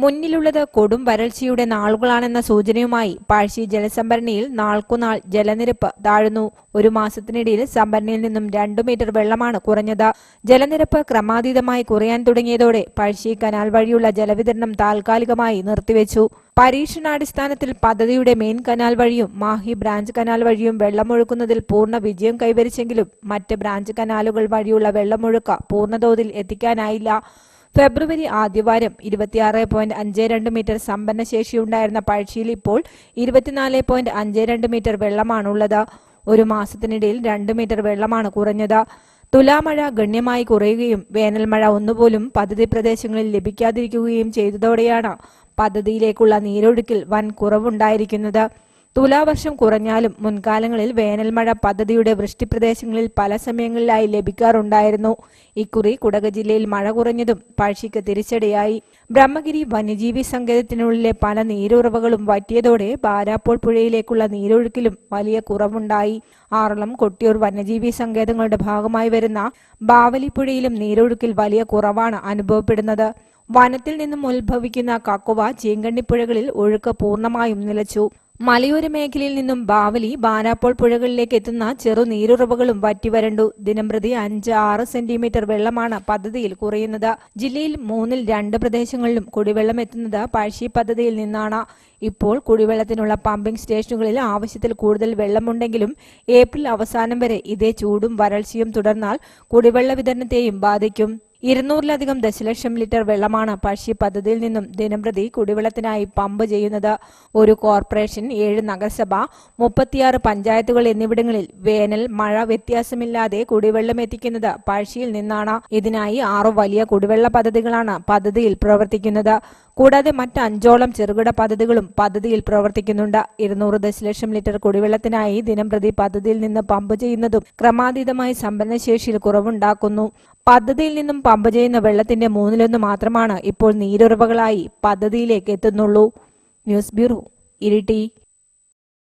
മുന്നിലുള്ളത് കൊടും വരൾച്ചയുടെ നാളുകളാണെന്ന സൂചനയുമായി പഴശ്ശി ജലസംഭരണിയിൽ നാൾക്കുനാൾ ജലനിരപ്പ് താഴുന്നു. ഒരു മാസത്തിനിടയിൽ സംഭരണിയിൽ നിന്നും രണ്ടു മീറ്റർ വെള്ളമാണ് കുറഞ്ഞത്. ജലനിരപ്പ് ക്രമാതീതമായി കുറയാൻ തുടങ്ങിയതോടെ പഴശ്ശി കനാൽ വഴിയുള്ള ജലവിതരണം താൽക്കാലികമായി നിർത്തിവെച്ചു. പരീക്ഷണാടിസ്ഥാനത്തിൽ പദ്ധതിയുടെ മെയിൻ കനാൽ വഴിയും മാഹി ബ്രാഞ്ച് കനാൽ വഴിയും വെള്ളമൊഴുക്കുന്നതിൽ പൂർണ വിജയം കൈവരിച്ചെങ്കിലും മറ്റ് ബ്രാഞ്ച് കനാലുകൾ വഴിയുള്ള വെള്ളമൊഴുക്ക് പൂർണതോതിൽ എത്തിക്കാനായില്ല. ഫെബ്രുവരി ആദ്യവാരം ഇരുപത്തിയാറ് പോയിന്റ് അഞ്ച് രണ്ട് മീറ്റർ സമ്പന്ന ശേഷിയുണ്ടായിരുന്ന പഴശ്ശിയിൽ ഇപ്പോൾ ഇരുപത്തിനാല് പോയിന്റ് അഞ്ച് രണ്ട് മീറ്റർ വെള്ളമാണുള്ളത്. ഒരു മാസത്തിനിടയിൽ രണ്ട് മീറ്റർ വെള്ളമാണ് കുറഞ്ഞത്. തുലാമഴ ഗണ്യമായി കുറയുകയും വേനൽമഴ ഒന്നുപോലും പദ്ധതി പ്രദേശങ്ങളിൽ ലഭിക്കാതിരിക്കുകയും ചെയ്തതോടെയാണ് പദ്ധതിയിലേക്കുള്ള നീരൊഴുക്കിൽ വൻ കുറവുണ്ടായിരിക്കുന്നത്. തുലാവർഷം കുറഞ്ഞാലും മുൻകാലങ്ങളിൽ വേനൽമഴ പദ്ധതിയുടെ വൃഷ്ടിപ്രദേശങ്ങളിൽ പല സമയങ്ങളിലായി ലഭിക്കാറുണ്ടായിരുന്നു. ഇക്കുറി കുടക ജില്ലയിൽ മഴ കുറഞ്ഞതും പഴശ്ശിക്ക് തിരിച്ചടിയായി. ബ്രഹ്മഗിരി വന്യജീവി സങ്കേതത്തിനുള്ളിലെ പല നീരുറവകളും വറ്റിയതോടെ ബാരാപ്പോൾ പുഴയിലേക്കുള്ള നീരൊഴുക്കിലും വലിയ കുറവുണ്ടായി. ആറളം കൊട്ടിയൂർ വന്യജീവി സങ്കേതങ്ങളുടെ ഭാഗമായി വരുന്ന ബാവലിപ്പുഴയിലും നീരൊഴുക്കിൽ വലിയ കുറവാണ് അനുഭവപ്പെടുന്നത്. വനത്തിൽ നിന്നും ഉത്ഭവിക്കുന്ന കക്കുവ ചീങ്കണ്ണിപ്പുഴകളിൽ ഒഴുക്ക് പൂർണമായും നിലച്ചു. മലയോര മേഖലയിൽ നിന്നും ബാവലി ബാനാപ്പോൾ പുഴകളിലേക്ക് എത്തുന്ന ചെറു നീരുറവകളും വറ്റിവരണ്ടു ദിനംപ്രതി അഞ്ച് ആറ് സെന്റിമീറ്റർ വെള്ളമാണ് പദ്ധതിയിൽ കുറയുന്നത്. ജില്ലയിൽ മൂന്നിൽ രണ്ട് പ്രദേശങ്ങളിലും കുടിവെള്ളം എത്തുന്നത് പഴശ്ശി പദ്ധതിയിൽ നിന്നാണ്. ഇപ്പോൾ കുടിവെള്ളത്തിനുള്ള പമ്പിംഗ് സ്റ്റേഷനുകളിൽ ആവശ്യത്തിൽ കൂടുതൽ വെള്ളമുണ്ടെങ്കിലും ഏപ്രിൽ അവസാനം വരെ ഇതേ ചൂടും വരൾച്ചയും തുടർന്നാൽ കുടിവെള്ള വിതരണത്തെയും ബാധിക്കും. ഇരുന്നൂറിലധികം ദശലക്ഷം ലിറ്റർ വെള്ളമാണ് പഴശ്ശി പദ്ധതിയിൽ നിന്നും ദിനംപ്രതി കുടിവെള്ളത്തിനായി പമ്പ് ചെയ്യുന്നത്. ഒരു കോർപ്പറേഷൻ ഏഴ് നഗരസഭ മുപ്പത്തിയാറ് പഞ്ചായത്തുകൾ എന്നിവിടങ്ങളിൽ വേനൽ മഴ വ്യത്യാസമില്ലാതെ കുടിവെള്ളം എത്തിക്കുന്നത് പഴശ്ശിയിൽ നിന്നാണ്. ഇതിനായി ആറു വലിയ കുടിവെള്ള പദ്ധതികളാണ് പദ്ധതിയിൽ പ്രവർത്തിക്കുന്നത്. കൂടാതെ മറ്റ് അഞ്ചോളം ചെറുകിട പദ്ധതികളും പദ്ധതിയിൽ പ്രവർത്തിക്കുന്നുണ്ട്. ഇരുന്നൂറ് ദശലക്ഷം ലിറ്റർ കുടിവെള്ളത്തിനായി ദിനംപ്രതി പദ്ധതിയിൽ നിന്ന് പമ്പ് ചെയ്യുന്നതും ക്രമാതീതമായി സംഭരണശേഷിയിൽ കുറവുണ്ടാക്കുന്നു. പദ്ധതിയിൽ നിന്നും പമ്പ് ചെയ്യുന്ന വെള്ളത്തിന്റെ മൂന്നിലൊന്ന് മാത്രമാണ് ഇപ്പോൾ നീരുറവകളായി പദ്ധതിയിലേക്ക് എത്തുന്നുള്ളൂ. News bureau Iritty.